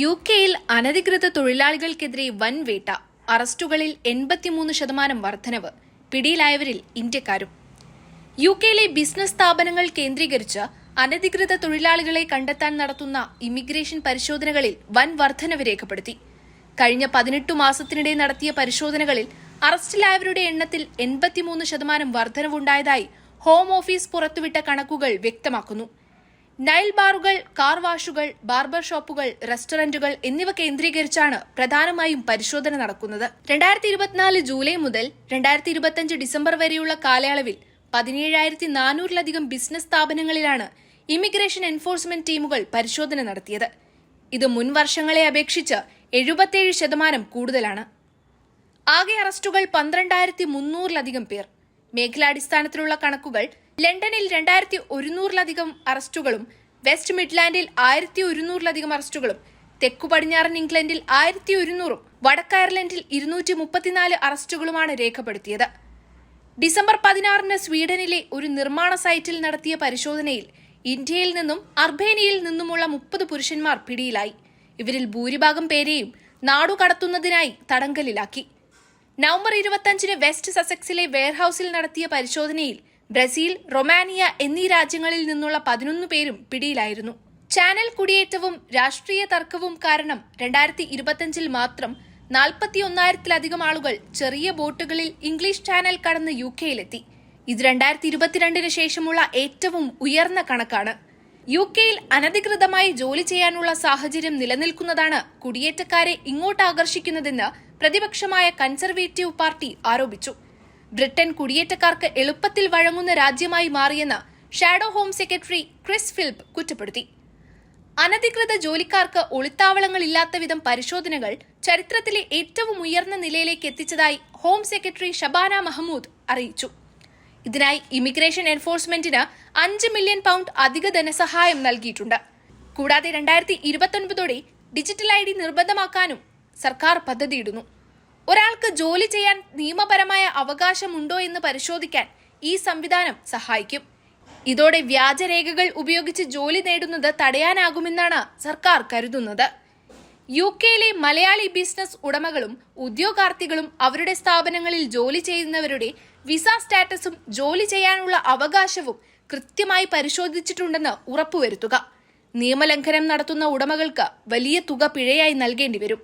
U കെയിൽ അനധികൃത തൊഴിലാളികൾക്കെതിരെ വൻ വേട്ട. അറസ്റ്റുകളിൽ എൺപത്തിമൂന്ന് ശതമാനം വർധനവ്. പിടിയിലായവരിൽ ഇന്ത്യക്കാരും. യു കെയിലെ ബിസിനസ് സ്ഥാപനങ്ങൾ കേന്ദ്രീകരിച്ച് അനധികൃത തൊഴിലാളികളെ കണ്ടെത്താൻ നടത്തുന്ന ഇമിഗ്രേഷൻ പരിശോധനകളിൽ വൻ വർധനവ് രേഖപ്പെടുത്തി. കഴിഞ്ഞ പതിനെട്ടു മാസത്തിനിടെ നടത്തിയ പരിശോധനകളിൽ അറസ്റ്റിലായവരുടെ എണ്ണത്തിൽ എൺപത്തിമൂന്ന് ശതമാനം വർധനവുണ്ടായതായി ഹോം ഓഫീസ് പുറത്തുവിട്ട കണക്കുകൾ വ്യക്തമാക്കുന്നു. നൈൽ ബാറുകൾ കാർ വാഷുകൾ ബാർബർ ഷോപ്പുകൾ റെസ്റ്റോറന്റുകൾ എന്നിവ കേന്ദ്രീകരിച്ചാണ് പ്രധാനമായും പരിശോധന നടക്കുന്നത്. രണ്ടായിരത്തി ഇരുപത്തിനാല് ജൂലൈ മുതൽ രണ്ടായിരത്തി ഇരുപത്തിയഞ്ച് ഡിസംബർ വരെയുള്ള കാലയളവിൽ പതിനേഴായിരത്തി നാനൂറിലധികം ബിസിനസ് സ്ഥാപനങ്ങളിലാണ് ഇമിഗ്രേഷൻ എൻഫോഴ്സ്മെന്റ് ടീമുകൾ പരിശോധന നടത്തിയത്. ഇത് മുൻ വർഷങ്ങളെ അപേക്ഷിച്ച് എഴുപത്തിയേഴ് ശതമാനം കൂടുതലാണ്. ആകെ അറസ്റ്റുകൾ പന്ത്രണ്ടായിരത്തി മുന്നൂറിലധികം പേർ. മേഖലാടിസ്ഥാനത്തിലുള്ള കണക്കുകൾ ലണ്ടനിൽ രണ്ടായിരത്തി ഒരുന്നൂറിലധികം അറസ്റ്റുകളും വെസ്റ്റ് മിഡ്ലാൻഡിൽ ആയിരത്തി ഒരുന്നൂറിലധികം അറസ്റ്റുകളും തെക്കു പടിഞ്ഞാറൻ ഇംഗ്ലണ്ടിൽ ആയിരത്തി ഒരുന്നൂറും വടക്ക് അയർലൻഡിൽ ഇരുന്നൂറ്റി മുപ്പത്തിനാല് അറസ്റ്റുകളുമാണ് രേഖപ്പെടുത്തിയത്. ഡിസംബർ പതിനാറിന് സ്വീഡനിലെ ഒരു നിർമ്മാണ സൈറ്റിൽ നടത്തിയ പരിശോധനയിൽ ഇന്ത്യയിൽ നിന്നും അർബേനിയയിൽ നിന്നുമുള്ള മുപ്പത് പുരുഷന്മാർ പിടിയിലായി. ഇവരിൽ ഭൂരിഭാഗം പേരെയും നാടുകടത്തുന്നതിനായി തടങ്കലിലാക്കി. നവംബർ ഇരുപത്തിയഞ്ചിന് വെസ്റ്റ് സസെക്സിലെ വെയർഹൌസിൽ നടത്തിയ പരിശോധനയിൽ ബ്രസീൽ റൊമാനിയ എന്നീ രാജ്യങ്ങളിൽ നിന്നുള്ള പതിനൊന്ന് പേരും പിടിയിലായിരുന്നു. ചാനൽ കുടിയേറ്റവും രാഷ്ട്രീയ തർക്കവും കാരണം രണ്ടായിരത്തി ഇരുപത്തിയഞ്ചിൽ മാത്രം നാൽപ്പത്തിയൊന്നായിരത്തിലധികം ആളുകൾ ചെറിയ ബോട്ടുകളിൽ ഇംഗ്ലീഷ് ചാനൽ കടന്ന് യു കെയിലെത്തി ഇത് രണ്ടായിരത്തി ഇരുപത്തിരണ്ടിന് ശേഷമുള്ള ഏറ്റവും ഉയർന്ന കണക്കാണ്. യു കെയിൽ അനധികൃതമായി ജോലി ചെയ്യാനുള്ള സാഹചര്യം നിലനിൽക്കുന്നതാണ് കുടിയേറ്റക്കാരെ ഇങ്ങോട്ട് ആകർഷിക്കുന്നതെന്ന് പ്രതിപക്ഷമായ കൺസർവേറ്റീവ് പാർട്ടി ആരോപിച്ചു. ബ്രിട്ടൻ കുടിയേറ്റക്കാർക്ക് എളുപ്പത്തിൽ വഴങ്ങുന്ന രാജ്യമായി മാറിയെന്ന് shadow home secretary Chris Philp കുറ്റപ്പെടുത്തി. അനധികൃത ജോലിക്കാർക്ക് ഒളിത്താവളങ്ങളില്ലാത്ത വിധം പരിശോധനകൾ ചരിത്രത്തിലെ ഏറ്റവും ഉയർന്ന നിലയിലേക്ക് എത്തിച്ചതായി ഹോം സെക്രട്ടറി ഷബാന മഹമ്മൂദ് അറിയിച്ചു. ഇതിനായി ഇമിഗ്രേഷൻ എൻഫോഴ്സ്മെന്റിന് അഞ്ച് മില്യൺ പൗണ്ട് അധിക ധനസഹായം നൽകിയിട്ടുണ്ട്. കൂടാതെ രണ്ടായിരത്തി ഇരുപത്തൊൻപതോടെ ഡിജിറ്റൽ ഐ ഡി നിർബന്ധമാക്കാനും സർക്കാർ പദ്ധതിയിടുന്നു. ഒരാൾക്ക് ജോലി ചെയ്യാൻ നിയമപരമായ അവകാശമുണ്ടോ എന്ന് പരിശോധിക്കാൻ ഈ സംവിധാനം സഹായിക്കും. ഇതോടെ വ്യാജരേഖകൾ ഉപയോഗിച്ച് ജോലി നേടുന്നത് തടയാനാകുമെന്നാണ് സർക്കാർ കരുതുന്നത്. യു കെയിലെ മലയാളി ബിസിനസ് ഉടമകളും ഉദ്യോഗാർത്ഥികളും അവരുടെ സ്ഥാപനങ്ങളിൽ ജോലി ചെയ്യുന്നവരുടെ വിസ സ്റ്റാറ്റസും ജോലി ചെയ്യാനുള്ള അവകാശവും കൃത്യമായി പരിശോധിച്ചിട്ടുണ്ടെന്ന് ഉറപ്പുവരുത്തുക. നിയമലംഘനം നടത്തുന്ന ഉടമകൾക്ക് വലിയ തുക പിഴയായി നൽകേണ്ടി വരും